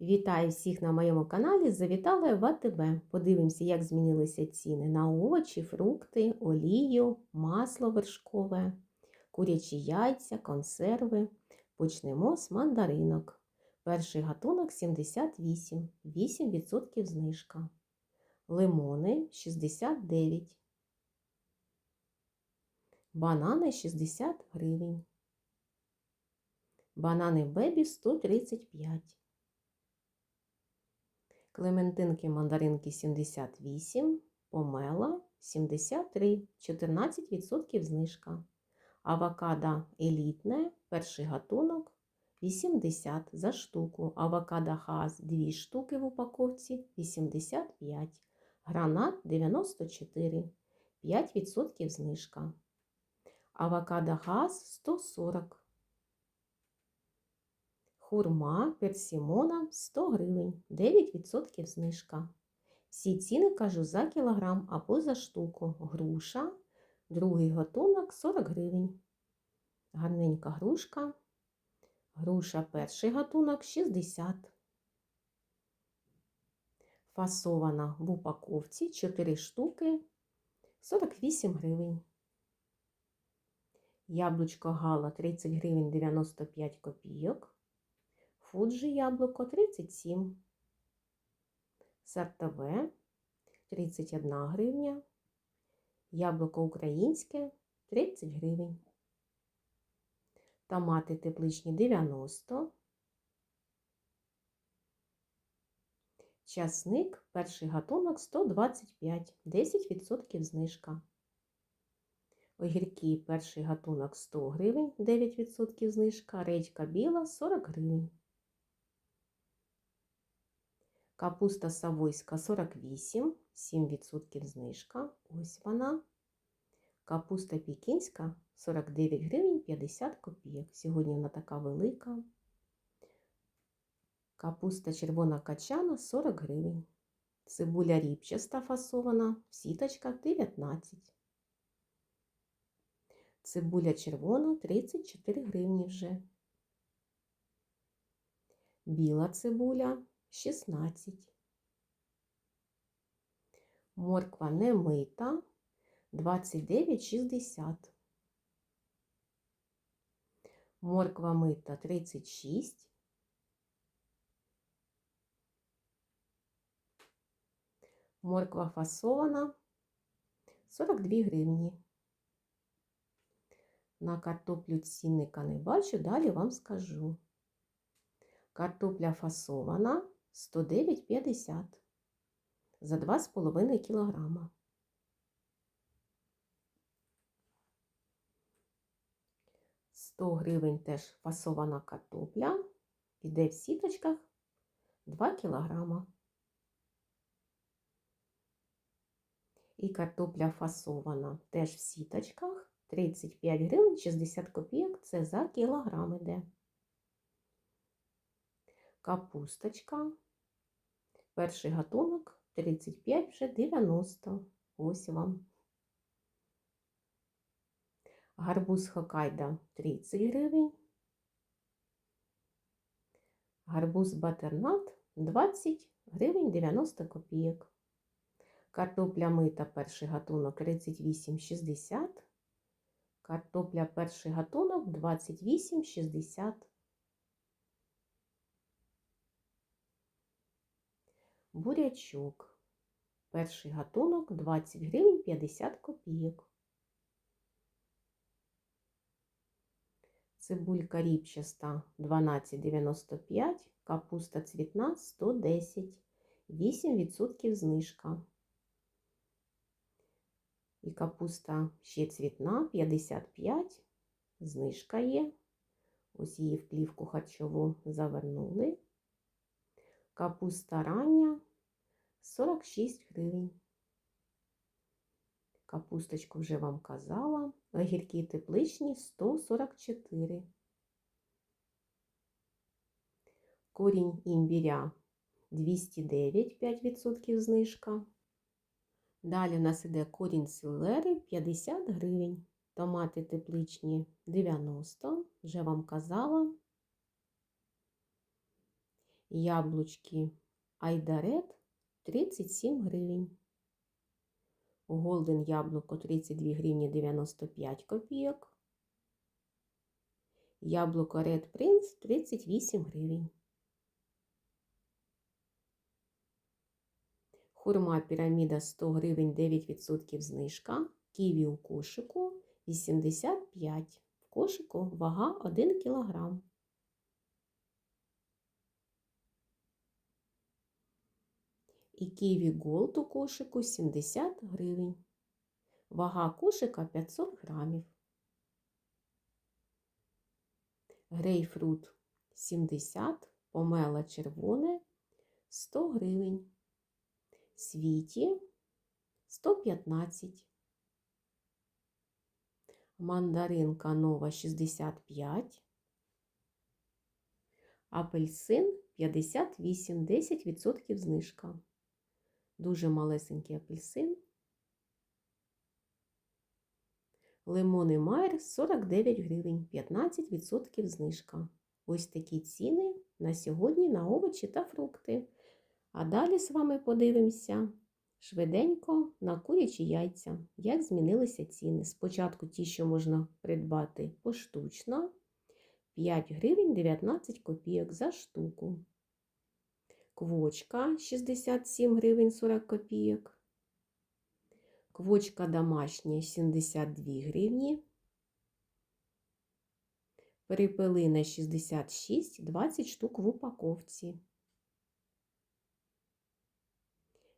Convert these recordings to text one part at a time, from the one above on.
Вітаю всіх на моєму каналі. Завітала в АТБ. Подивимося, як змінилися ціни на овочі, фрукти, олію, масло вершкове, курячі яйця, консерви. Почнемо з мандаринок. Перший гатунок 78, 8% знижка. Лимони 69. Банани 60 гривень. Банани бебі 135. Клементинки мандаринки 78, помела 73, 14% знижка. Авокадо елітне, перший гатунок 80 за штуку. Авокадо хаз 2 штуки в упаковці 85. Гранат 94, 5% знижка. Авокадо хаз 140. Хурма персимона 100 гривень, 9% знижка. Всі ціни кажу за кілограм або за штуку. Груша, другий готунок 40 гривень. Гарненька грушка. Груша перший гатунок 60. Фасована в упаковці 4 штуки 48 гривень. Яблучко гала 30 гривень 95 копійок. Фуджі яблуко 37. Сортове 31 гривня. Яблуко українське 30 гривень. Томати тепличні 90. Часник перший гатунок 125, 10% знижка. Огірки перший гатунок 100 гривень, 9% знижка. Редька біла 40 гривень. Капуста Савойська 48, 7% знижка. Ось вона. Капуста Пікінська 49 гривень 50 копійок. Сьогодні вона така велика. Капуста червона качана 40 гривень. Цибуля ріпчаста фасована в сіточках 19. Цибуля червона 34 гривні вже. Біла цибуля 16. Морква не мита 29,60. Морква мита 36. Морква фасована 42 гривні. На картоплю цінника не бачу, далі вам скажу. Картопля фасована 109,50 за 2,5 кілограма. Сто гривень теж фасована картопля. Іде в сіточках 2 кілограма. І картопля фасована теж в сіточках 35 гривень 60 копійок. Це за кілограм іде. Капусточка. Перший гатунок 35 вже 90. Ось вам. Гарбуз Хокайда 30 гривень. Гарбуз Батернат 20 гривень 90 копійок. Картопля мита перший гатунок 38,60. Картопля перший гатунок 28,60. Бурячок. Перший гатунок 20 гривень 50 копійок. Цибулька ріпчаста 12,95, капуста цвітна 110, 8% знижка. І капуста ще цвітна 55, знижка є. Ось її в плівку харчову завернули. Капуста рання 46 гривень. Капусточку вже вам казала. Огірки тепличні 144. Корінь імбіря 209, 5% знижка. Далі у нас іде корінь селери 50 гривень. Томати тепличні 90, вже вам казала. Яблучки Айдарет 37 гривень. Голден яблуко 32 гривні 95 копійок. Яблуко Red Prince 38 гривень. Хурма піраміда 100 гривень 9% знижка. Ківі у кошику 85. В кошику вага 1 кг. І ківі голд у кошику 70 гривень. Вага кошика 500 грамів. Грейпфрут 70, помела червоне 100 гривень. Світі 115. Мандаринка нова 65. Апельсин 58, 10% знижка. Дуже малесенький апельсин. Лимони Майер 49 гривень, 15% знижка. Ось такі ціни на сьогодні на овочі та фрукти. А далі з вами подивимося швиденько на курячі яйця, як змінилися ціни. Спочатку ті, що можна придбати поштучно, 5 гривень 19 копійок за штуку. Квочка 67 гривень 40 копійок. Квочка домашня 72 гривні. Перепелина 66, 20 штук в упаковці.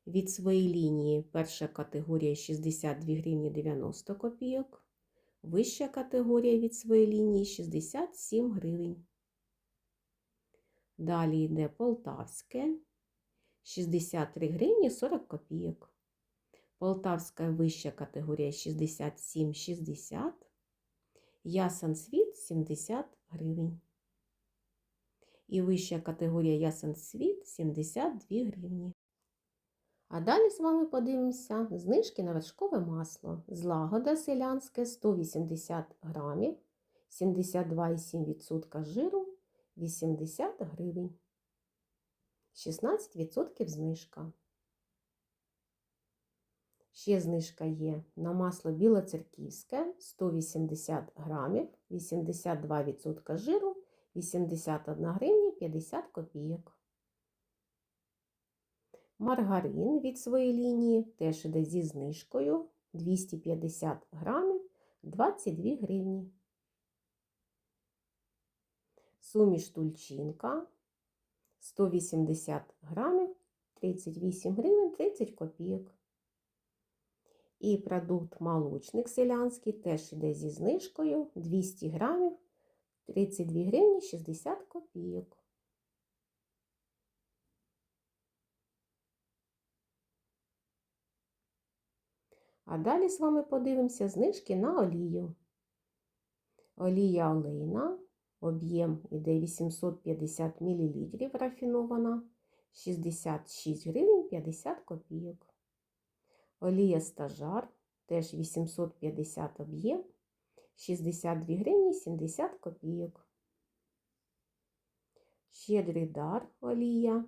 Від своєї лінії перша категорія 62 гривні 90 копійок. Вища категорія від своєї лінії 67 гривень. Далі йде Полтавське 63 гривні 40 копійок. Полтавська вища категорія 67,60. Ясен світ 70 гривень. І вища категорія Ясен світ 72 гривні. А далі з вами подивимося знижки на вершкове масло. Злагода селянське 180 грамів, 72,7% жиру, 80 гривень. 16% знижка. Ще знижка є на масло білоцерківське 180 грамів, 82% жиру, 81 гривня 50 копійок. Маргарин від своєї лінії теж іде зі знижкою 250 грамів 22 гривні. Суміш тульчинка 180 грамів 38 гривень 30 копійок. І продукт молочник селянський теж йде зі знижкою 200 грамів 32 гривні 60 копійок. А далі з вами подивимося знижки на олію. Олія олейна, об'єм іде 850 мл рафінована, 66 гривень 50 копійок. Олія стажар, теж 850 об'єм, 62 гривні 70 копійок. Щедрий дар олія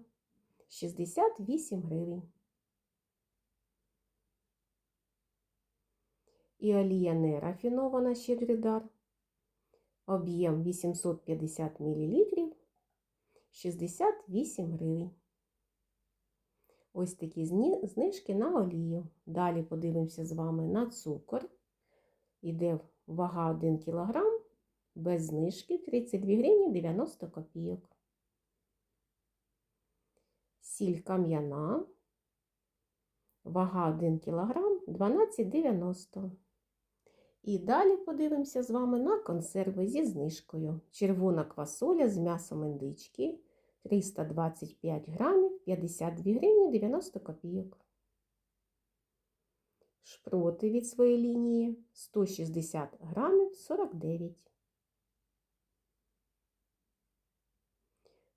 68 гривень. і олія не рафінована щедридар. Об'єм 850 мл 68 гривень. Ось такі знижки на олію. Далі подивимося з вами на цукор. Іде вага 1 кг без знижки 32 гривні 90 копійок. Сіль кам'яна. Вага 1 кг 12,90 і далі подивимося з вами на консерви зі знижкою. Червона квасоля з м'ясом індички 325 грамів, 52 гривні 90 копійок. Шпроти від своєї лінії 160 грамів 49.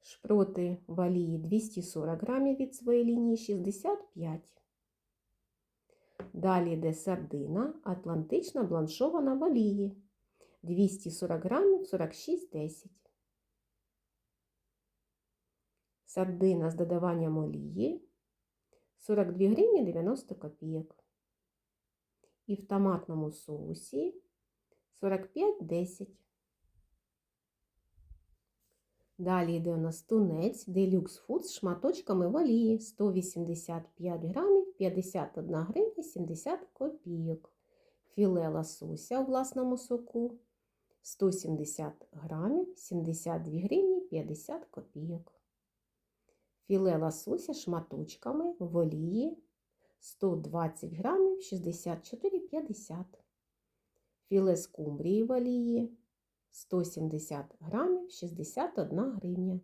Шпроти валії 240 грамів від своєї лінії 65. Далі йде сардина, атлантична бланшована в олії 240 грамів 46,10. Сардина з додаванням олії 42 гривні 90 копійок. І в томатному соусі 45,10. Далі йде у нас тунець Deluxe Food з шматочками в олії 185 грамів 51 гривня 70 копійок. Філе лосося у власному соку 170 грамів 72 гривні 50 копійок. Філе лосося шматочками в олії 120 грамів 64,50. Філе скумбрії в олії 170 грамів 61 гривня.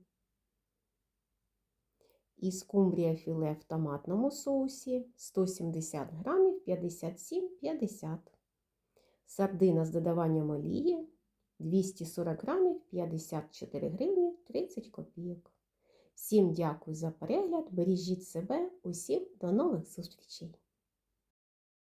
І скумбрія філе в томатному соусі 170 грамів 57,50. Сардина з додаванням олії 240 грамів 54 гривні 30 копійок. Всім дякую за перегляд, бережіть себе, усім до нових зустрічей!